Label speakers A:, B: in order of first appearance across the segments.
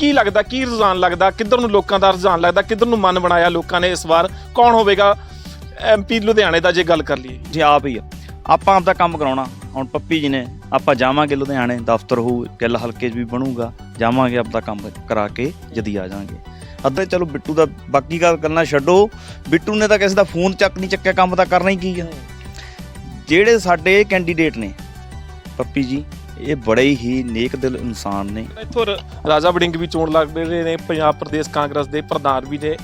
A: ਕੀ ਲੱਗਦਾ, ਕੀ ਰੁਝਾਨ ਲੱਗਦਾ, ਕਿੱਧਰ ਨੂੰ ਲੋਕਾਂ ਦਾ ਰੁਝਾਨ ਲੱਗਦਾ, ਕਿੱਧਰ ਨੂੰ ਮਨ ਬਣਾਇਆ ਲੋਕਾਂ ਨੇ ਇਸ ਵਾਰ? ਕੌਣ ਹੋਵੇਗਾ? ਐਮਪੀ ਲੁਧਿਆਣੇ ਦਾ ਜੇ ਗੱਲ ਕਰ ਲਈਏ।
B: ਜੀ, ਆਪ ਹੀ ਆ। ਆਪਾਂ ਆਪਦਾ ਕੰਮ ਕਰਾਉਣਾ। ਹੁਣ ਪੱਪੀ ਜੀ ਨੇ, ਆਪਾਂ ਜਾਵਾਂਗੇ ਲੁਧਿਆਣੇ, ਦਫ਼ਤਰ ਹੋਊ, ਕਿੱਲ ਹਲਕੇ 'ਚ ਵੀ ਬਣੂਗਾ। ਜਾਵਾਂਗੇ ਆਪਦਾ ਕੰਮ ਕਰਾ ਕੇ, ਜਦੀ ਆ ਜਾਾਂਗੇ। ਅੱਧੇ ਚਲੋ ਬਿੱਟੂ ਦਾ, ਬਾਕੀ ਗੱਲ ਕਰਨਾ ਛੱਡੋ। ਬਿੱਟੂ ਨੇ ਤਾਂ ਕਿਸੇ ਦਾ ਫੋਨ ਚੱਕ ਨਹੀਂ ਚੱਕਿਆ, ਕੰਮ ਤਾਂ ਕਰਨਾ ਹੀ ਕੀ ਆ। ਜਿਹੜੇ ਸਾਡੇ ਕੈਂਡੀਡੇਟ ਨੇ, ਪੱਪੀ ਜੀ ਇਹ ਬੜੇ ਹੀ ਨੇਕ ਦਿਲ ਇਨਸਾਨ ਨੇ।
A: ਇੱਥੋਂ ਰ- ਰਾਜਾ ਵੜਿੰਗ ਵੀ ਚੋਣ ਲੜ ਰਹੇ ਨੇ ਪੰਜਾਬ ਪ੍ਰਦੇਸ਼ ਕਾਂਗਰਸ ਦੇ ਪ੍ਰਧਾਨ ਵੀ ਨੇ।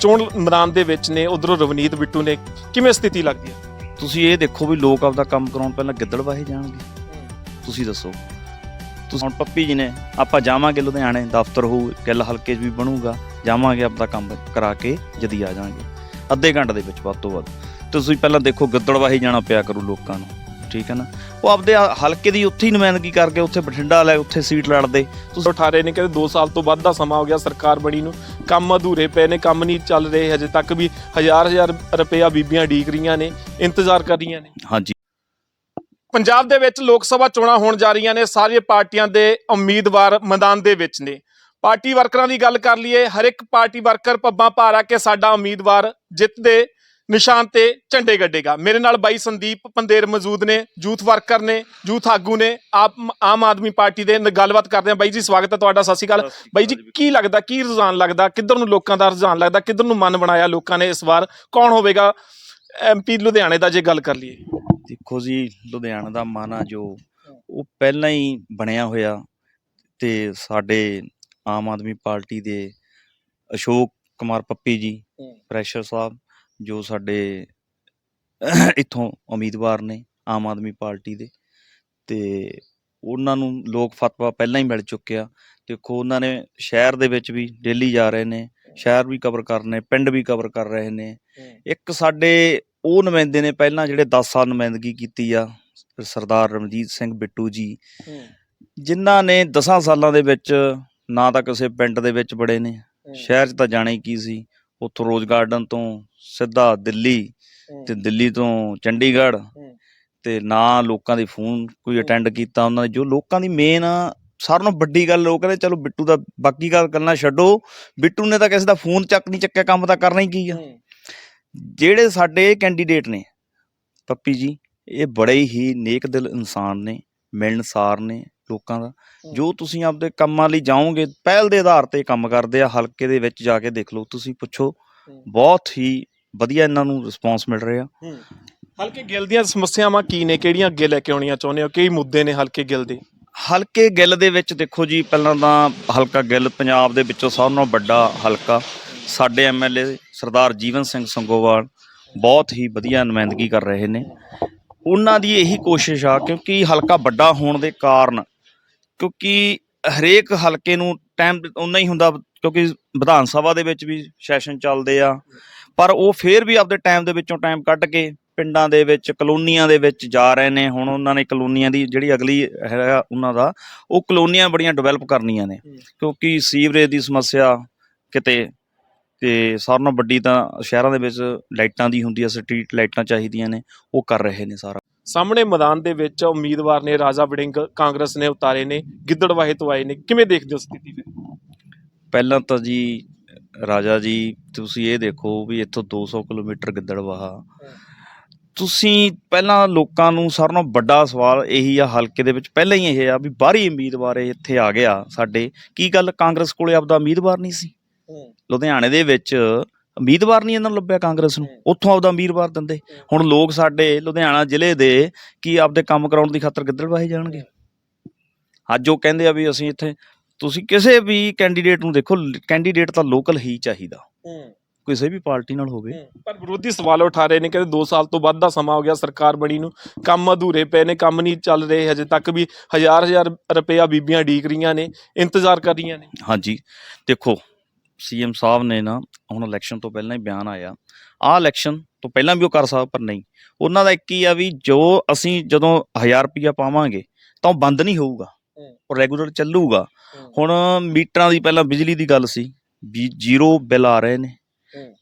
A: ਚੋਣ ਮੈਦਾਨ ਦੇ ਵਿੱਚ ਨੇ ਉਧਰੋਂ ਰਵਨੀਤ ਬਿੱਟੂ ਨੇ। ਕਿਵੇਂ ਸਥਿਤੀ ਲੱਗਦੀ ਹੈ?
B: ਤੁਸੀਂ ਇਹ ਦੇਖੋ ਵੀ ਲੋਕ ਆਪਦਾ ਕੰਮ ਕਰਾਉਣ ਪਹਿਲਾਂ ਗਿੱਦੜ ਵਾਹੇ ਜਾਣਗੇ। ਤੁਸੀਂ ਦੱਸੋ। ਤੁਸੀਂ ਹੁਣ ਪੱਪੀ ਜੀ ਨੇ ਆਪਾਂ ਜਾਵਾਂਗੇ ਲੁਧਿਆਣੇ ਦਫ਼ਤਰ ਹੋਊ ਕਿੱਲ ਹਲਕੇ 'ਚ ਵੀ ਬਣੂਗਾ ਜਾਵਾਂਗੇ ਆਪਦਾ ਕੰਮ ਕਰਾ ਕੇ ਜਦੀ ਆ ਜਾਾਂਗੇ ਅੱਧੇ ਘੰਟੇ ਦੇ ਵਿੱਚ ਵੱਧ ਤੋਂ ਵੱਧ। ਤੁਸੀਂ ਪਹਿਲਾਂ ਦੇਖੋ ਗਿੱਦੜ ਵਾਹੇ ਜਾਣਾ ਪਿਆ ਕਰੂ ਲੋਕਾਂ ਨੂੰ। ਠੀਕ ਹੈ ਨਾ? ਉਹ ਆਪਦੇ ਆ- ਹਲਕੇ ਦੀ ਉੱਥੇ ਹੀ ਨੁਮਾਇੰਦਗੀ ਕਰਕੇ ਉੱਥੇ ਬਠਿੰਡਾ ਲੈ ਉੱਥੇ ਸੀਟ ਲੜਦੇ।
A: ਤੁਸੀਂ ਉਠਾ ਰਹੇ ਨੇ ਕਹਿੰਦੇ 2 ਸਾਲ ਤੋਂ ਵੱਧ ਦਾ ਸਮਾਂ ਹੋ ਗਿਆ ਸਰਕਾਰ ਬਣੀ ਨੂੰ। ਕੰਮ ਅਧੂਰੇ ਪਏ ਨੇ ਕੰਮ ਨਹੀਂ ਚੱਲ ਰਹੇ ਹਜੇ ਤੱਕ ਵੀ। ਹਜ਼ਾਰ ਹਜ਼ਾਰ ਰੁਪਇਆ ਬੀਬੀਆਂ ਡੀਕ ਰਹੀਆਂ ਨੇ ਇੰਤਜ਼ਾਰ ਕਰ ਰਹੀਆਂ ਨੇ।
B: ਹਾਂਜੀ।
A: ਪੰਜਾਬ ਦੇ ਵਿੱਚ ਲੋਕ ਸਭਾ ਚੋਣਾਂ ਹੋਣ ਜਾ ਰਹੀਆਂ ਨੇ ਸਾਰੀਆਂ ਪਾਰਟੀਆਂ ਦੇ ਉਮੀਦਵਾਰ ਮੈਦਾਨ ਦੇ ਵਿੱਚ ਨੇ। ਪਾਰਟੀ ਵਰਕਰਾਂ ਦੀ ਗੱਲ ਕਰ ਲਈਏ ਹਰ ਇੱਕ ਪਾਰਟੀ ਵਰਕਰ ਪੱਬਾਂ ਭਾਰਾ ਕੇ ਸਾਡਾ ਉਮੀਦਵਾਰ ਜਿੱਤ ਦੇ ਨਿਸ਼ਾਨ ਤੇ ਝੰਡੇ ਗੱਡੇਗਾ। ਮੇਰੇ ਨਾਲ ਬਾਈ ਸੰਦੀਪ ਪੰਦੇਰ ਮੌਜੂਦ ਨੇ ਯੂਥ ਵਰਕਰ ਨੇ ਯੂਥ ਆਗੂ ਨੇ ਆਪ ਆਮ ਆਦਮੀ ਪਾਰਟੀ ਦੇ ਗੱਲਬਾਤ ਕਰਦੇ ਆ। ਬਾਈ ਜੀ ਸਵਾਗਤ ਹੈ ਤੁਹਾਡਾ ਸਤਿ ਸ਼੍ਰੀ ਅਕਾਲ। ਬਾਈ ਜੀ ਕੀ ਲੱਗਦਾ ਕੀ ਰੁਝਾਨ ਲੱਗਦਾ ਕਿੱਧਰ ਨੂੰ ਲੋਕਾਂ ਦਾ ਰੁਝਾਨ ਲੱਗਦਾ ਕਿੱਧਰ ਨੂੰ ਮਨ ਬਣਾਇਆ ਲੋਕਾਂ ਨੇ ਇਸ ਵਾਰ? ਕੌਣ ਹੋਵੇਗਾ ਐਮਪੀ ਲੁਧਿਆਣੇ ਦਾ ਜੇ ਗੱਲ ਕਰ ਲਈਏ?
B: ਦੇਖੋ ਜੀ ਲੁਧਿਆਣਾ ਦਾ ਮਨ ਆ ਜੋ ਉਹ ਪਹਿਲਾਂ ਹੀ ਬਣਿਆ ਹੋਇਆ ਤੇ ਸਾਡੇ ਆਮ ਆਦਮੀ ਪਾਰਟੀ ਦੇ ਅਸ਼ੋਕ ਕੁਮਾਰ ਪੱਪੀ ਜੀ। ਪ੍ਰੈਸ਼ਰ ਸਾਹਿਬ ਜੋ ਸਾਡੇ ਇੱਥੋਂ ਉਮੀਦਵਾਰ ਨੇ ਆਮ ਆਦਮੀ ਪਾਰਟੀ ਦੇ ਤੇ ਉਹਨਾਂ ਨੂੰ ਲੋਕ ਫਤਵਾ ਪਹਿਲਾਂ ਹੀ ਮਿਲ ਚੁੱਕਿਆ। ਦੇਖੋ ਉਹਨਾਂ ਨੇ ਸ਼ਹਿਰ ਦੇ ਵਿੱਚ ਵੀ ਡੇਲੀ ਜਾ ਰਹੇ ਨੇ ਸ਼ਹਿਰ ਵੀ ਕਵਰ ਕਰ ਰਹੇ ਨੇ ਪਿੰਡ ਵੀ ਕਵਰ ਕਰ ਰਹੇ ਨੇ। ਇੱਕ ਸਾਡੇ ਉਹ ਨੁਮਾਇੰਦੇ ਨੇ ਪਹਿਲਾਂ ਜਿਹੜੇ 10 ਸਾਲ ਨੁਮਾਇੰਦਗੀ ਕੀਤੀ ਆ ਸਰਦਾਰ ਰਣਜੀਤ ਸਿੰਘ ਬਿੱਟੂ ਜੀ। ਜਿਨ੍ਹਾਂ ਨੇ 10 ਸਾਲਾਂ ਦੇ ਵਿੱਚ ਨਾ ਤਾਂ ਕਿਸੇ ਪਿੰਡ ਦੇ ਵਿੱਚ ਬੜੇ ਨੇ ਸ਼ਹਿਰ 'ਚ ਤਾਂ ਜਾਣਾ ਹੀ ਕੀ ਸੀ? ਉੱਥੋਂ ਰੋਜ਼ ਗਾਰਡਨ ਤੋਂ ਸਿੱਧਾ ਦਿੱਲੀ ਤੇ ਦਿੱਲੀ ਤੋਂ ਚੰਡੀਗੜ੍ਹ ਤੇ ਨਾ ਲੋਕਾਂ ਦੇ ਫੋਨ ਕੋਈ ਅਟੈਂਡ ਕੀਤਾ ਉਹਨਾਂ ਨੇ ਜੋ ਲੋਕਾਂ ਦੀ ਮੇਨ ਸਾਰਿਆਂ ਨਾਲੋਂ ਵੱਡੀ ਗੱਲ ਲੋਕ ਕਹਿੰਦੇ ਚਲੋ ਬਿੱਟੂ ਦਾ ਬਾਕੀ ਗੱਲ ਕਰਨਾ ਛੱਡੋ ਬਿੱਟੂ ਨੇ ਤਾਂ ਕਿਸੇ ਦਾ ਫੋਨ ਚੱਕ ਨਹੀਂ ਚੱਕਿਆ ਕੰਮ ਤਾਂ ਕਰਨਾ ਹੀ ਕੀ ਆ? ਜਿਹੜੇ ਸਾਡੇ ਕੈਂਡੀਡੇਟ ਨੇ ਪੱਪੀ ਜੀ ਇਹ ਬੜੇ ਹੀ ਨੇਕ ਦਿਲ ਇਨਸਾਨ ਨੇ ਮਿਲਣਸਾਰ ਨੇ ਲੋਕਾਂ ਦਾ। ਜੋ ਤੁਸੀਂ ਆਪਦੇ ਕੰਮਾਂ ਲਈ ਜਾਓਗੇ ਪਹਿਲ ਦੇ ਆਧਾਰ ਤੇ ਕੰਮ ਕਰਦੇ ਆ ਹਲਕੇ ਦੇ ਵਿੱਚ ਜਾ ਕੇ ਦੇਖ ਲਓ ਤੁਸੀਂ ਪੁੱਛੋ। ਬਹੁਤ ਹੀ ਵਧੀਆ ਇਹਨਾਂ ਨੂੰ ਰਿਸਪੌਂਸ ਮਿਲ ਰਿਹਾ।
A: ਹਲਕੇ ਗਿੱਲ ਦੀਆਂ ਸਮੱਸਿਆਵਾਂ ਕੀ ਨੇ? ਕਿਹੜੀਆਂ ਅੱਗੇ ਲੈ ਕੇ ਆਉਣੀਆਂ ਚਾਹੁੰਦੇ ਹੋ? ਕਈ ਮੁੱਦੇ ਨੇ ਹਲਕੇ ਗਿੱਲ ਦੇ।
B: ਹਲਕੇ ਗਿੱਲ ਦੇ ਵਿੱਚ ਦੇਖੋ ਜੀ ਪਹਿਲਾਂ ਤਾਂ ਹਲਕਾ ਗਿੱਲ ਪੰਜਾਬ ਦੇ ਵਿੱਚੋਂ ਸਭ ਨਾਲੋਂ ਵੱਡਾ ਹਲਕਾ। ਸਾਡੇ ਐਮਐਲਏ ਸਰਦਾਰ ਜੀਵਨ ਸਿੰਘ ਸੰਗੋਵਾਲ ਬਹੁਤ ਹੀ ਵਧੀਆ ਨੁਮਾਇੰਦਗੀ ਕਰ ਰਹੇ ਨੇ। ਉਹਨਾਂ ਦੀ ਇਹੀ ਕੋਸ਼ਿਸ਼ ਆ ਕਿਉਂਕਿ ਹਲਕਾ ਵੱਡਾ ਹੋਣ ਦੇ ਕਾਰਨ ਕਿਉਂਕਿ ਹਰੇਕ ਹਲਕੇ ਨੂੰ ਟਾਈਮ ਉਨਾ ਹੀ ਹੁੰਦਾ ਕਿਉਂਕਿ ਵਿਧਾਨ ਸਭਾ ਦੇ ਵਿੱਚ ਵੀ ਸੈਸ਼ਨ ਚੱਲਦੇ ਆ। ਪਰ ਉਹ ਫੇਰ ਵੀ ਆਪਦੇ ਟਾਈਮ ਦੇ ਵਿੱਚੋਂ ਟਾਈਮ ਕੱਢ ਕੇ ਪਿੰਡਾਂ ਦੇ ਵਿੱਚ ਕਲੋਨੀਆਂ ਦੇ ਵਿੱਚ ਜਾ ਰਹੇ ਨੇ। ਹੁਣ ਉਹਨਾਂ ਨੇ ਕਲੋਨੀਆਂ ਦੀ ਜਿਹੜੀ ਅਗਲੀ ਹੈਗਾ ਉਹਨਾਂ ਦਾ ਉਹ ਕਲੋਨੀਆਂ ਬੜੀਆਂ ਡਿਵੈਲਪ ਕਰਨੀਆਂ ਨੇ।
A: ਹੂੰ।
B: ਕਿਉਂਕਿ ਸੀਵਰੇਜ ਦੀ ਸਮੱਸਿਆ ਕਿਤੇ ਤੇ ਸਾਰਿਆਂ ਨਾਲੋਂ ਵੱਡੀ ਤਾਂ ਸ਼ਹਿਰਾਂ ਦੇ ਵਿੱਚ ਲਾਈਟਾਂ ਦੀ ਹੁੰਦੀ ਆ ਸਟਰੀਟ ਲਾਈਟਾਂ ਚਾਹੀਦੀਆਂ ਨੇ ਉਹ ਕਰ ਰਹੇ ਨੇ ਸਾਰਾ।
A: ਸਾਹਮਣੇ ਮੈਦਾਨ ਦੇ ਵਿੱਚ ਉਮੀਦਵਾਰ ਨੇ ਰਾਜਾ ਵੜਿੰਗ ਕਾਂਗਰਸ ਨੇ ਉਤਾਰੇ ਨੇ ਗਿੱਦੜਵਾਹੇ ਤੋਂ ਆਏ ਨੇ। ਕਿਵੇਂ ਦੇਖਦੇ ਹੋ ਸਥਿਤੀ ਫਿਰ?
B: ਪਹਿਲਾਂ ਤਾਂ ਜੀ ਰਾਜਾ ਜੀ ਤੁਸੀਂ ਇਹ ਦੇਖੋ ਵੀ ਇੱਥੋਂ 200 ਕਿਲੋਮੀਟਰ ਗਿੱਦੜਵਾਹਾ ਤੁਸੀਂ ਪਹਿਲਾਂ ਲੋਕਾਂ ਨੂੰ ਸਾਰਿਆਂ ਨਾਲੋਂ ਵੱਡਾ ਸਵਾਲ ਇਹੀ ਆ ਹਲਕੇ ਦੇ ਵਿੱਚ ਪਹਿਲਾਂ ਹੀ ਇਹ ਆ ਵੀ ਬਾਹਰੀ ਉਮੀਦਵਾਰ ਇੱਥੇ ਆ ਗਿਆ ਸਾਡੇ। ਕੀ ਗੱਲ ਕਾਂਗਰਸ ਕੋਲੇ ਆਪਦਾ ਉਮੀਦਵਾਰ ਨਹੀਂ ਸੀ? ਲੁਧਿਆਣੇ ਦੇ ਵਿੱਚ ਉਮੀਦਵਾਰ ਨਹੀਂ ਇਹਨਾਂ ਨੂੰ ਲੱਭਿਆ ਕਾਂਗਰਸ ਨੂੰ। ਉੱਥੋਂ ਆਪਦਾ ਉਮੀਦਵਾਰ ਦਿੰਦੇ। ਹੁਣ ਲੋਕ ਸਾਡੇ ਲੁਧਿਆਣਾ ਜ਼ਿਲ੍ਹੇ ਦੇ ਕੀ ਆਪਦੇ ਕੰਮ ਕਰਾਉਣ ਦੀ ਖਾਤਰ ਗਿੱਦੜਵਾਹੇ ਜਾਣਗੇ। ਅੱਜ ਉਹ ਕਹਿੰਦੇ ਆ ਵੀ ਅਸੀਂ ਇੱਥੇ ਤੁਸੀਂ ਕਿਸੇ ਵੀ ਕੈਂਡੀਡੇਟ ਨੂੰ ਦੇਖੋ ਕੈਂਡੀਡੇਟ ਤਾਂ ਲੋਕਲ ਹੀ ਚਾਹੀਦਾ। ਕਿਸੇ ਵੀ ਪਾਰਟੀ ਨਾਲ ਹੋਵੇ।
A: ਪਰ ਵਿਰੋਧੀ ਸਵਾਲ ਉਠਾ ਰਹੇ ਨੇ ਕਹਿੰਦੇ 2 ਸਾਲ ਤੋਂ ਵੱਧ ਦਾ ਸਮਾਂ ਹੋ ਗਿਆ ਸਰਕਾਰ ਬਣੀ ਨੂੰ। ਕੰਮ ਅਧੂਰੇ ਪਏ ਨੇ ਕੰਮ ਨਹੀਂ ਚੱਲ ਰਹੇ ਹਜੇ ਤੱਕ ਵੀ। ਹਜ਼ਾਰ ਹਜ਼ਾਰ ਰੁਪਇਆ ਬੀਬੀਆਂ ਡੀਕ ਰਹੀਆਂ ਨੇ ਇੰਤਜ਼ਾਰ ਕਰ ਰਹੀਆਂ ਨੇ।
B: ਹਾਂਜੀ। ਦੇਖੋ ਸੀਐਮ ਸਾਹਿਬ ਨੇ ਨਾ ਹੁਣ ਇਲੈਕਸ਼ਨ ਤੋਂ ਪਹਿਲਾਂ ਹੀ ਬਿਆਨ ਆਇਆ। ਆਹ ਇਲੈਕਸ਼ਨ ਤੋਂ ਪਹਿਲਾਂ ਵੀ ਉਹ ਕਰ ਸਕਦਾ ਪਰ ਨਹੀਂ। ਉਹਨਾਂ ਦਾ ਇੱਕ ਹੀ ਆ ਵੀ ਜੋ ਅਸੀਂ ਜਦੋਂ 1000 ਰੁਪਇਆ ਪਾਵਾਂਗੇ ਤਾਂ ਉਹ ਬੰਦ ਨਹੀਂ ਹੋਊਗਾ। ਉਹ ਰੈਗੂਲਰ ਚੱਲੂਗਾ। ਹੁਣ ਮੀਟਰਾਂ ਦੀ ਪਹਿਲਾਂ ਬਿਜਲੀ ਦੀ ਗੱਲ ਸੀ ਵੀ ਜ਼ੀਰੋ ਬਿੱਲ ਆ ਰਹੇ ਨੇ।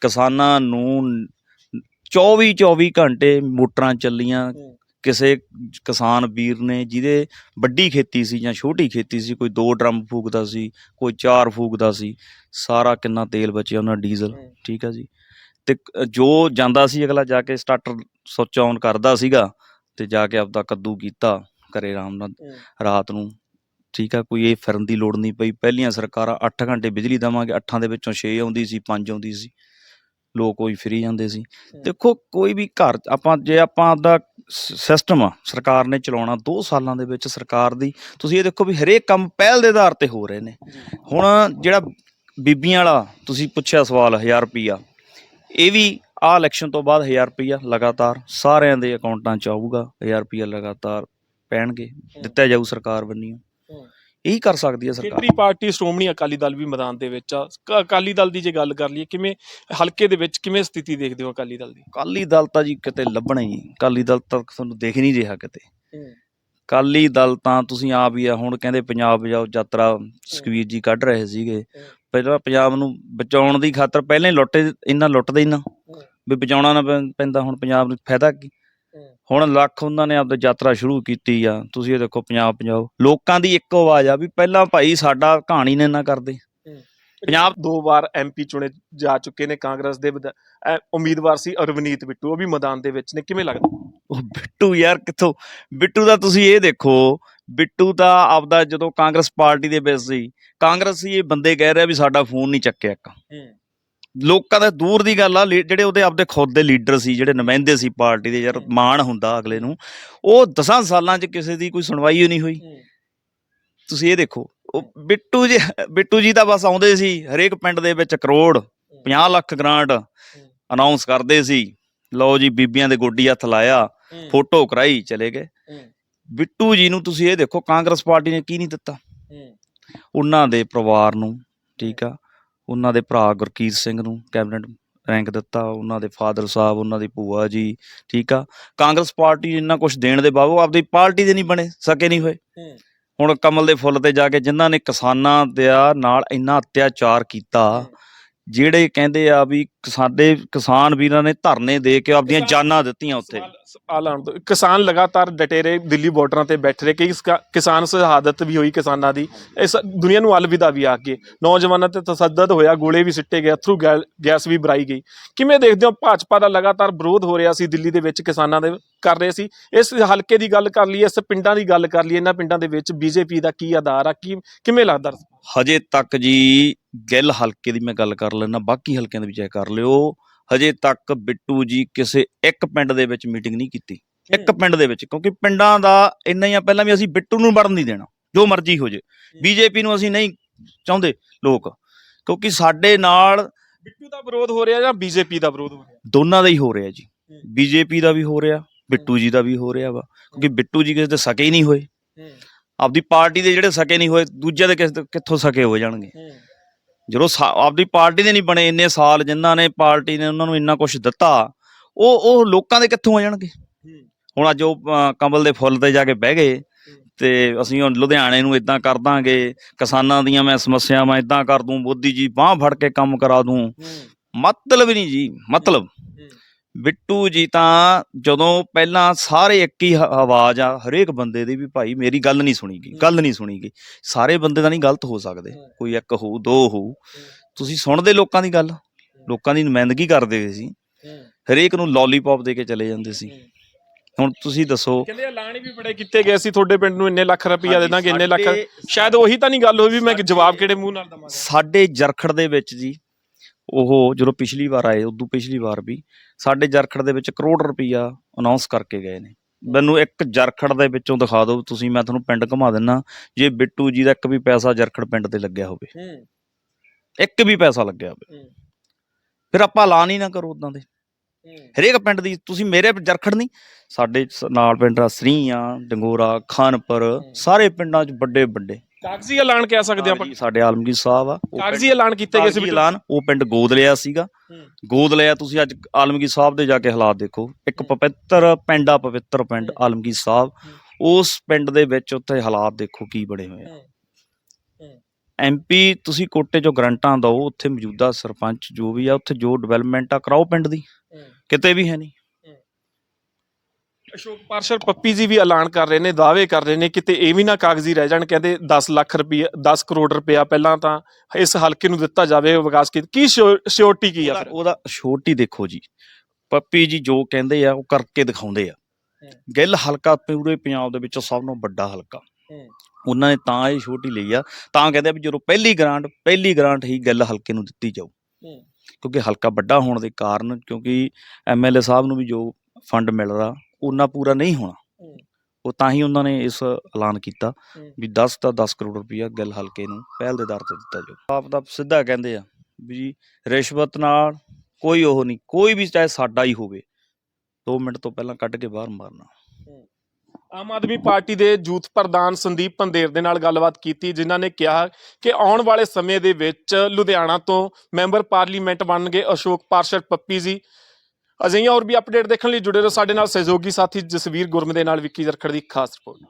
B: ਕਿਸਾਨਾਂ ਨੂੰ 24 24 ਘੰਟੇ ਮੋਟਰਾਂ ਚੱਲੀਆਂ। ਕਿਸੇ ਕਿਸਾਨ ਵੀਰ ਨੇ ਜਿਹਦੇ ਵੱਡੀ ਖੇਤੀ ਸੀ ਜਾਂ ਛੋਟੀ ਖੇਤੀ ਸੀ ਕੋਈ ਦੋ ਡਰਮ ਫੂਕਦਾ ਸੀ ਕੋਈ ਚਾਰ ਫੂਕਦਾ ਸੀ ਸਾਰਾ ਕਿੰਨਾ ਤੇਲ ਬਚਿਆ ਉਹਨਾਂ ਡੀਜ਼ਲ ਠੀਕ ਆ ਜੀ। ਤੇ ਜੋ ਜਾਂਦਾ ਸੀ ਅਗਲਾ ਜਾ ਕੇ ਸਟਾਰਟਰ ਸੁੱਚ ਆਨ ਕਰਦਾ ਸੀਗਾ ਤੇ ਜਾ ਕੇ ਆਪਦਾ ਕੱਦੂ ਕੀਤਾ ਕਰੇ ਆਰਾਮ ਨਾਲ ਰਾਤ ਨੂੰ ਠੀਕ ਆ ਕੋਈ ਇਹ ਫਿਰਨ ਦੀ ਲੋੜ ਨਹੀਂ ਪਈ। ਪਹਿਲੀਆਂ ਸਰਕਾਰਾਂ 8 ਘੰਟੇ ਬਿਜਲੀ ਦੇਵਾਂਗੇ 8 ਦੇ ਵਿੱਚੋਂ 6 ਆਉਂਦੀ ਸੀ 5 ਆਉਂਦੀ ਸੀ। ਲੋਕ ਕੋਈ ਫਰੀ ਜਾਂਦੇ ਸੀ। ਦੇਖੋ ਕੋਈ ਵੀ ਘਰ ਆਪਾਂ ਜੇ ਆਪਾਂ ਆਪਦਾ ਸਿਸਟਮ ਆ ਸਰਕਾਰ ਨੇ ਚਲਾਉਣਾ 2 ਸਾਲਾਂ ਦੇ ਵਿੱਚ ਸਰਕਾਰ ਦੀ। ਤੁਸੀਂ ਇਹ ਦੇਖੋ ਵੀ ਹਰੇਕ ਕੰਮ ਪਹਿਲ ਦੇ ਆਧਾਰ ਤੇ ਹੋ ਰਹੇ ਨੇ। ਹੁਣ ਜਿਹੜਾ ਬੀਬੀਆਂ ਵਾਲਾ ਤੁਸੀਂ ਪੁੱਛਿਆ ਸਵਾਲ 1000 ਰੁਪਿਆ ਇਹ ਵੀ ਆ ਇਲੈਕਸ਼ਨ ਤੋਂ ਬਾਅਦ 1000 ਰੁਪਿਆ ਲਗਾਤਾਰ ਸਾਰਿਆਂ ਦੇ ਅਕਾਊਂਟਾਂ 'ਚ ਆਊਗਾ 1000 ਰੁਪਿਆ ਲਗਾਤਾਰ ਪੈਣਗੇ ਦਿੱਤਾ ਜਾਊ ਸਰਕਾਰ ਵੱਲੋਂ ਇਹੀ ਕਰ ਸਕਦੀ ਹੈ ਸਰਕਾਰ।
A: ਖੇਤਰੀ ਪਾਰਟੀ ਸ਼੍ਰੋਮਣੀ ਅਕਾਲੀ ਦਲ ਵੀ ਮੈਦਾਨ ਦੇ ਵਿੱਚ ਆ। ਕ- ਅਕਾਲੀ ਦਲ ਦੀ ਜੇ ਗੱਲ ਕਰ ਲਈਏ ਕਿਵੇਂ ਹਲਕੇ ਦੇ ਵਿੱਚ ਕਿਵੇਂ ਸਥਿਤੀ ਦੇਖਦੇ ਹੋ ਅਕਾਲੀ ਦਲ ਦੀ?
B: ਅਕਾਲੀ ਦਲ ਤਾਂ ਜੀ ਕਿਤੇ ਲੱਭਣਾ ਹੀ ਨਹੀਂ। ਅਕਾਲੀ ਦਲ ਤਾਂ ਤੁਹਾਨੂੰ ਦੇਖ ਹੀ ਨਹੀਂ ਰਿਹਾ ਕਿਤੇ। ਅਕਾਲੀ ਦਲ ਤਾਂ ਤੁਸੀਂ ਆਪ ਹੀ ਆ ਹੁਣ ਕਹਿੰਦੇ ਪੰਜਾਬ ਜਾਓ ਯਾਤਰਾ ਸੁਖਵੀਰ ਜੀ ਕੱਢ ਰਹੇ ਸੀਗੇ। ਪਹਿਲਾਂ ਪੰਜਾਬ ਨੂੰ ਬਚਾਉਣ ਦੀ ਖਾਤਰ ਪਹਿਲਾਂ ਹੀ ਲੁੱਟੇ ਇੰਨਾ ਲੁੱਟਦੇ ਹੀ ਨਾ। ਵੀ ਬਚਾਉਣਾ ਨਾ ਪੈਂ- ਪੈਂਦਾ ਹੁਣ ਪੰਜਾਬ ਨੂੰ ਫਾਇਦਾ ਕੀ? ਹੁਣ ਲੱਖ ਉਹਨਾਂ ਨੇ ਆਪਦਾ ਯਾਤਰਾ ਸ਼ੁਰੂ ਕੀਤੀ ਆ। ਤੁਸੀਂ ਇਹ ਦੇਖੋ ਪੰਜਾਬ ਪੰਜਾਬ। ਲੋਕਾਂ ਦੀ ਇੱਕੋ ਆਵਾਜ਼ ਆ ਵੀ ਪਹਿਲਾਂ ਭਾਈ ਸਾਡਾ ਕਹਾਣੀ ਨੇ ਨਾ ਕਰਦੇ।
A: ਪੰਜਾਬ ਦੋ ਵਾਰ ਐਮਪੀ ਚੁਣੇ ਜਾ ਚੁੱਕੇ ਨੇ ਕਾਂਗਰਸ ਦੇ ਉਮੀਦਵਾਰ ਸੀ ਅਰਵਨੀਤ ਬਿੱਟੂ। ਉਹ ਵੀ ਮੈਦਾਨ ਦੇ ਵਿੱਚ ਨੇ। ਕਿਵੇਂ ਲੱਗਦਾ?
B: ਉਹ ਬਿੱਟੂ ਯਾਰ ਕਿੱਥੋਂ? ਬਿੱਟੂ ਦਾ ਤੁਸੀਂ ਇਹ ਦੇਖੋ ਬਿੱਟੂ ਦਾ ਆਪਦਾ ਜਦੋਂ ਕਾਂਗਰਸ ਪਾਰਟੀ ਦੇ ਵਿੱਚ ਸੀ ਕਾਂਗਰਸੀ ਇਹ ਬੰਦੇ ਕਹਿ ਰਿਹਾ ਵੀ ਸਾਡਾ ਫੋਨ ਨਹੀਂ ਚੱਕਿਆ ਇੱਕ। ਲੋਕਾਂ ਦਾ ਦੂਰ ਦੀ ਗੱਲ ਆ ਲੀ- ਜਿਹੜੇ ਉਹਦੇ ਆਪਦੇ ਖੁਦ ਦੇ ਲੀਡਰ ਸੀ ਜਿਹੜੇ ਨੁਮਾਇੰਦੇ ਸੀ ਪਾਰਟੀ ਦੇ ਯਾਰ ਮਾਣ ਹੁੰਦਾ ਅਗਲੇ ਨੂੰ ਉਹ 10 ਸਾਲਾਂ 'ਚ ਕਿਸੇ ਦੀ ਕੋਈ ਸੁਣਵਾਈ ਹੀ ਨਹੀਂ ਹੋਈ। ਤੁਸੀਂ ਇਹ ਦੇਖੋ ਉਹ ਬਿੱਟੂ ਜੀ ਬਿੱਟੂ ਜੀ ਤਾਂ ਬਸ ਆਉਂਦੇ ਸੀ ਹਰੇਕ ਪਿੰਡ ਦੇ ਵਿੱਚ ਕਰੋੜ 50 ਲੱਖ ਗ੍ਰਾਂਟ ਅਨਾਉਂਸ ਕਰਦੇ ਸੀ। ਲਓ ਜੀ ਬੀਬੀਆਂ ਦੇ ਗੋਡੀ ਹੱਥ ਲਾਇਆ ਫੋਟੋ ਕਰਾਈ ਚਲੇ ਗਏ। ਬਿੱਟੂ ਜੀ ਨੂੰ ਤੁਸੀਂ ਇਹ ਦੇਖੋ ਕਾਂਗਰਸ ਪਾਰਟੀ ਨੇ ਕੀ ਨਹੀਂ ਦਿੱਤਾ? ਉਹਨਾਂ ਦੇ ਪਰਿਵਾਰ ਨੂੰ ਠੀਕ ਆ। ਉਹਨਾਂ ਦੇ ਭਰਾ ਗੁਰਕੀਰਤ ਸਿੰਘ ਨੂੰ ਕੈਬਨਿਟ ਰੈਂਕ ਦਿੱਤਾ ਉਹਨਾਂ ਦੇ ਫਾਦਰ ਸਾਹਿਬ ਉਹਨਾਂ ਦੀ ਭੂਆ ਜੀ ਠੀਕ ਆ? ਕਾਂਗਰਸ ਪਾਰਟੀ ਇੰਨਾ ਕੁਝ ਦੇਣ ਦੇ ਬਾਵਜੂਦ ਆਪਦੀ ਪਾਰਟੀ ਦੇ ਨਹੀਂ ਬਣੇ ਸਕੇ ਨਹੀਂ ਹੋਏ। ਹੁਣ ਕਮਲ ਦੇ ਫੁੱਲ ਤੇ ਜਾ ਕੇ ਜਿਨ੍ਹਾਂ ਨੇ ਕਿਸਾਨਾਂ ਦੇ ਨਾਲ ਇੰਨਾ ਅਤਿਆਚਾਰ ਕੀਤਾ ਜਿਹੜੇ ਕਹਿੰਦੇ ਆ ਵੀ ਸਾਡੇ ਕਿਸਾਨ ਵੀਰਾਂ ਨੇ ਧਰਨੇ ਦੇ ਕੇ ਆਪਦੀਆਂ ਜਾਨਾਂ ਦਿੱਤੀਆਂ ਉੱਥੇ।
A: ਆਲਾਣ ਤੋਂ ਕਿਸਾਨ ਲਗਾਤਾਰ ਡਟੇ ਰਹੇ ਦਿੱਲੀ ਬਾਰਡਰਾਂ ਤੇ ਬੈਠੇ ਰਹੇ। ਕਈ ਕਿਸਾ- ਕਿਸਾਨ ਸ਼ਹਾਦਤ ਵੀ ਹੋਈ ਕਿਸਾਨਾਂ ਦੀ। ਇਸ ਦੁਨੀਆ ਨੂੰ ਅਲਵਿਦਾ ਵੀ ਆ ਕੇ ਨੌਜਵਾਨਾਂ ਤੇ ਤਸੱਦਦ ਹੋਇਆ ਗੋਲੇ ਵੀ ਸਿੱਟੇ ਗਏ ਅਥਰੂ ਗੈ- ਗੈਸ ਵੀ ਬਰਾਈ ਗਈ। ਕਿਵੇਂ ਦੇਖਦੇ ਹੋ ਭਾਜਪਾ ਦਾ ਲਗਾਤਾਰ ਵਿਰੋਧ ਹੋ ਰਿਹਾ ਸੀ ਦਿੱਲੀ ਦੇ ਵਿੱਚ ਕਿਸਾਨਾਂ ਦੇ ਕਰ ਰਹੇ ਸੀ? ਇਸ ਹਲਕੇ ਦੀ ਗੱਲ ਕਰ ਲਈਏ ਇਸ ਪਿੰਡਾਂ ਦੀ ਗੱਲ ਕਰ ਲਈਏ ਇਹਨਾਂ ਪਿੰਡਾਂ ਦੇ ਵਿੱਚ ਬੀਜੇਪੀ ਦਾ ਕੀ ਆਧਾਰ ਆ? ਕੀ ਕਿਵੇਂ ਲੱਗਦਾ?
B: ਹਜੇ ਤੱਕ ਜੀ ਗਿੱਲ ਹਲਕੇ ਦੀ ਮੈਂ ਗੱਲ ਕਰ ਲੈਣਾ ਬਾਕੀ ਹਲਕਿਆਂ ਦੇ ਵੀ ਚੈੱਕ ਕਰ ਲਿਓ। ਹਜੇ ਤੱਕ ਬਿੱਟੂ ਜੀ ਕਿਸੇ ਇੱਕ ਪਿੰਡ ਦੇ ਵਿੱਚ ਮੀਟਿੰਗ ਨਹੀਂ ਕੀਤੀ। ਇੱਕ ਪਿੰਡ ਦੇ ਵਿੱਚ ਕਿਉਂਕਿ ਪਿੰਡਾਂ ਦਾ ਇੰਨਾ ਹੀ ਆ ਪਹਿਲਾਂ ਵੀ ਅਸੀਂ ਬਿੱਟੂ ਨੂੰ ਵੜਨ ਨਹੀਂ ਦੇਣਾ ਜੋ ਮਰਜ਼ੀ ਹੋ ਜੇ। ਬੀਜੇਪੀ ਨੂੰ ਅਸੀਂ ਨਹੀਂ ਚਾਹੁੰਦੇ ਲੋਕ ਕਿਉਂਕਿ ਸਾਡੇ ਨਾਲ
A: ਬਿੱਟੂ ਦਾ ਵਿਰੋਧ ਹੋ ਰਿਹਾ ਜਾਂ ਬੀਜੇਪੀ ਦਾ ਵਿਰੋਧ ਹੋ ਰਿਹਾ?
B: ਦੋਨਾਂ ਦਾ ਹੀ ਹੋ ਰਿਹਾ ਜੀ। ਬੀਜੇਪੀ ਦਾ ਵੀ ਹੋ ਰਿਹਾ ਬਿੱਟੂ ਜੀ ਦਾ ਵੀ ਹੋ ਰਿਹਾ ਵਾ ਕਿਉਂਕਿ ਬਿੱਟੂ ਜੀ ਕਿਸੇ ਦੇ ਸਕੇ ਹੀ ਨਹੀਂ ਹੋਏ। ਆਪਦੀ ਪਾਰਟੀ ਦੇ ਜਿਹੜੇ ਸਕੇ ਨਹੀਂ ਹੋਏ ਦੂਜੇ ਦੇ ਕਿਸੇ ਕਿੱਥੋਂ ਸਕੇ ਹੋ ਜਾਣਗੇ? ਜਦੋਂ ਸਾ- ਆਪਦੀ ਪਾਰਟੀ ਦੇ ਨਹੀਂ ਬਣੇ ਇੰਨੇ ਸਾਲ ਜਿਨ੍ਹਾਂ ਨੇ ਪਾਰਟੀ ਨੇ ਉਹਨਾਂ ਨੂੰ ਇੰਨਾ ਕੁਝ ਦਿੱਤਾ ਉਹ ਉਹ ਲੋਕਾਂ ਦੇ ਕਿੱਥੋਂ ਆ ਜਾਣਗੇ? ਹੁਣ ਅੱਜ ਉਹ ਅ, ਕਮਲ ਦੇ ਫੁੱਲ ਤੇ ਜਾ ਕੇ ਬਹਿ ਗਏ ਤੇ ਅਸੀਂ ਹੁਣ ਲੁਧਿਆਣੇ ਨੂੰ ਇਦਾਂ ਕਰ ਦਾਂਗੇ ਕਿਸਾਨਾਂ ਦੀਆਂ ਮੈਂ ਸਮੱਸਿਆਵਾਂ ਇਦਾਂ ਕਰ ਦੂੰ ਮੋਦੀ ਜੀ ਬਾਹ ਫੜ ਕੇ ਕੰਮ ਕਰਾ ਦੂੰ। ਮਤਲਬ ਨਹੀਂ ਜੀ ਮਤਲਬ। ਬਿੱਟੂ ਜੀ ਤਾਂ ਜਦੋਂ ਪਹਿਲਾਂ ਸਾਰੇ ਇੱਕ ਹੀ ਹ- ਆਵਾਜ਼ ਆ ਹਰੇਕ ਬੰਦੇ ਦੀ ਵੀ ਭਾਈ ਮੇਰੀ ਗੱਲ ਨਹੀਂ ਸੁਣੀ ਗਈ ਗੱਲ ਨਹੀਂ ਸੁਣੀ ਗਈ ਸਾਰੇ ਬੰਦੇ ਤਾਂ ਨਹੀਂ ਗਲਤ ਹੋ ਸਕਦੇ ਕੋਈ ਇੱਕ ਹੋਊ ਦੋ ਹੋਊ ਤੁਸੀਂ ਸੁਣਦੇ ਲੋਕਾਂ ਦੀ ਗੱਲ ਲੋਕਾਂ ਦੀ ਨੁਮਾਇੰਦਗੀ ਕਰਦੇ ਸੀ। ਹਰੇਕ ਨੂੰ ਲੋਲੀਪੌਪ ਦੇ ਕੇ ਚਲੇ ਜਾਂਦੇ ਸੀ। ਹੁਣ ਤੁਸੀਂ ਦੱਸੋ।
A: ਕਹਿੰਦੇ ਐਲਾਨ ਵੀ ਬੜੇ ਕੀਤੇ ਗਏ ਸੀ ਤੁਹਾਡੇ ਪਿੰਡ ਨੂੰ ਇੰਨੇ ਲੱਖ ਰੁਪਈਆ ਦੇ ਦਾਂਗੇ ਇੰਨੇ ਲੱਖ ਸ਼ਾਇਦ ਉਹੀ ਤਾਂ ਨਹੀਂ ਗੱਲ ਹੋਈ ਵੀ ਮੈਂ ਜਵਾਬ ਕਿਹੜੇ ਮੂੰਹ ਨਾਲ ਦਵਾਂਗਾ।
B: ਸਾਡੇ ਜਰਖੜ ਦੇ ਵਿੱਚ ਜੀ ਉਹ ਜਦੋਂ ਪਿਛਲੀ ਵਾਰ ਆਏ ਉਦੋਂ ਪਿਛਲੀ ਵਾਰ ਵੀ ਸਾਡੇ ਜਰਖੜ ਦੇ ਵਿੱਚ ਕਰੋੜ ਰੁਪਈਆ ਅਨਾਉਂਸ ਕਰਕੇ ਗਏ ਨੇ। ਮੈਨੂੰ ਇੱਕ ਜਰਖੜ ਦੇ ਵਿੱਚੋਂ ਦਿਖਾ ਦਿਓ ਤੁਸੀਂ ਮੈਂ ਤੁਹਾਨੂੰ ਪਿੰਡ ਘੁਮਾ ਦਿੰਨਾ ਜੇ ਬਿੱਟੂ ਜੀ ਦਾ ਇੱਕ ਵੀ ਪੈਸਾ ਜਰਖੜ ਪਿੰਡ ਤੇ ਲੱਗਿਆ ਹੋਵੇ। ਇੱਕ ਵੀ ਪੈਸਾ ਲੱਗਿਆ ਹੋਵੇ। ਫਿਰ ਆਪਾਂ ਐਲਾਨ ਹੀ ਨਾ ਕਰੋ ਉਦਾਂ ਦੇ। ਹਰੇਕ ਪਿੰਡ ਦੀ ਤੁਸੀਂ ਮੇਰੇ ਜਰਖੜ ਨਹੀਂ ਸਾਡੇ ਨਾਲ ਪਿੰਡ ਆ ਸਰੀ ਆ ਡੰਗੋਰਾ ਖਾਨਪੁਰ ਸਾਰੇ ਪਿੰਡਾਂ 'ਚ ਵੱਡੇ ਵੱਡੇ
A: ਕਾਗਜ਼ੀ ਐਲਾਨ ਕਹਿ ਸਕਦੇ ਆਪਾਂ?
B: ਸਾਡੇ ਆਲਮਗੀਰ ਸਾਹਿਬ ਆ ਉਹ
A: ਕਾਗਜ਼ੀ ਐਲਾਨ ਕੀਤੇ ਗਏ ਸੀ
B: ਐਲਾਨ ਉਹ ਪਿੰਡ ਗੋਦ ਲਿਆ ਸੀਗਾ। ਗੋਦ ਲਿਆ ਤੁਸੀਂ ਅੱਜ ਆਲਮਗੀਰ ਸਾਹਿਬ ਦੇ ਜਾ ਕੇ ਹਾਲਾਤ ਦੇਖੋ। ਇੱਕ। ਪਵਿੱਤਰ ਪਿੰਡ ਆ ਪਵਿੱਤਰ ਪਿੰਡ। ਆਲਮਗੀਰ ਸਾਹਿਬ। ਉਸ ਪਿੰਡ ਦੇ ਵਿੱਚ ਉੱਥੇ ਹਾਲਾਤ ਦੇਖੋ ਕੀ ਬਣੇ ਹੋਏ ਆ। ਐਮਪੀ ਤੁਸੀਂ ਕੋਟੇ ਚੋਂ ਗਰੰਟਾਂ ਦਿਓ ਉੱਥੇ ਮੌਜੂਦਾ ਸਰਪੰਚ ਜੋ ਵੀ ਆ ਉੱਥੇ ਜੋ ਡਿਵੈਲਪਮੈਂਟ ਆ ਕਰਾਓ ਪਿੰਡ ਦੀ। ਕਿਤੇ ਵੀ ਹੈ ਨਹੀਂ।
A: ਅਸ਼ੋਕ ਪਾਰਸ਼ਰ ਪੱਪੀ ਜੀ ਵੀ ਐਲਾਨ ਕਰ ਰਹੇ ਨੇ ਦਾਅਵੇ ਕਰ ਰਹੇ ਨੇ ਕਿਤੇ ਇਹ ਵੀ ਨਾ ਕਾਗਜ਼ੀ ਰਹਿ ਜਾਣ ਕਹਿੰਦੇ 10 ਲੱਖ ਰੁਪਏ 10 ਕਰੋੜ ਰੁਪਇਆ ਪਹਿਲਾਂ ਤਾਂ ਇਸ ਹਲਕੇ ਨੂੰ ਦਿੱਤਾ ਜਾਵੇ ਵਿਕਾਸ ਕੀ ਕੀ ਸਿਓਰਟੀ ਕੀ ਆ
B: ਉਹਦਾ-
A: ਫਿਰ?
B: ਉਹਦਾ ਛੋਟੀ ਦੇਖੋ ਜੀ। ਪੱਪੀ ਜੀ ਜੋ ਕਹਿੰਦੇ ਆ ਉਹ ਕਰਕੇ ਦਿਖਾਉਂਦੇ ਆ। ਗਿੱਲ ਹਲਕਾ ਪੂਰੇ ਪੰਜਾਬ ਦੇ ਵਿੱਚ ਸਭ ਤੋਂ ਵੱਡਾ ਹਲਕਾ। ਉਹਨਾਂ ਨੇ ਤਾਂ ਇਹ ਛੋਟੀ ਲਈ ਆ। ਤਾਂ ਕਹਿੰਦੇ ਆ ਵੀ ਜਦੋਂ ਪਹਿਲੀ ਗ੍ਰਾਂਟ ਪਹਿਲੀ ਗ੍ਰਾਂਟ ਹੀ ਗਿੱਲ ਹਲਕੇ ਨੂੰ ਦਿੱਤੀ ਜਾਊ। ਕਿਉਂਕਿ ਹਲਕਾ ਵੱਡਾ ਹੋਣ ਦੇ ਕਾਰਨ ਕਿਉਂਕਿ ਐਮਐਲਏ ਸਾਹਿਬ ਨੂੰ ਵੀ ਜੋ ਫੰਡ ਮਿਲਦਾ ਉਹਨਾਂ ਪੂਰਾ ਨਹੀਂ ਹੋਣਾ। ਉਹ ਤਾਂ ਹੀ ਉਹਨਾਂ ਨੇ ਇਸ ਐਲਾਨ ਕੀਤਾ। ਵੀ 10 ਤਾਂ 10 ਕਰੋੜ ਰੁਪਇਆ ਗਿੱਲ ਹਲਕੇ ਨੂੰ ਪਹਿਲ ਦੇ ਦਰ ਤੇ ਦਿੱਤਾ ਜਾਊ। ਆਪ ਦਾ ਸਿੱਧਾ ਕਹਿੰਦੇ ਆ ਵੀ ਰਿਸ਼ਵਤ ਨਾਲ ਕੋਈ ਉਹ ਨਹੀਂ ਕੋਈ ਵੀ ਚਾਹੇ ਸਾਡਾ ਹੀ ਹੋਵੇ 2 ਮਿੰਟ ਤੋਂ ਪਹਿਲਾਂ ਕੱਢ ਕੇ ਬਾਹਰ ਮਾਰਨਾ।
A: ਆਮ ਆਦਮੀ ਪਾਰਟੀ ਦੇ ਯੂਥ ਪ੍ਰਧਾਨ ਸੰਦੀਪ ਪੰਦੇਰ ਦੇ ਨਾਲ ਗੱਲਬਾਤ ਕੀਤੀ ਜਿਨ੍ਹਾਂ ਨੇ ਕਿਹਾ ਕਿ ਆਉਣ ਵਾਲੇ ਸਮੇਂ ਦੇ ਵਿੱਚ ਲੁਧਿਆਣਾ ਤੋਂ ਮੈਂਬਰ ਪਾਰਲੀਮੈਂਟ ਬਣਨਗੇ ਅਸ਼ੋਕ ਪਾਰਸ਼ਰ ਪੱਪੀ ਜੀ। ਅਜਿਹੀਆਂ ਹੋਰ ਵੀ ਅਪਡੇਟ ਦੇਖਣ ਲਈ ਜੁੜੇ ਰਹੋ ਸਾਡੇ ਨਾਲ ਸਹਿਯੋਗੀ ਸਾਥੀ ਜਸਵੀਰ ਗੁਰਮ ਦੇ ਨਾਲ ਵਿੱਕੀ ਜਰਖੜ ਦੀ ਖਾਸ ਰਿਪੋਰਟ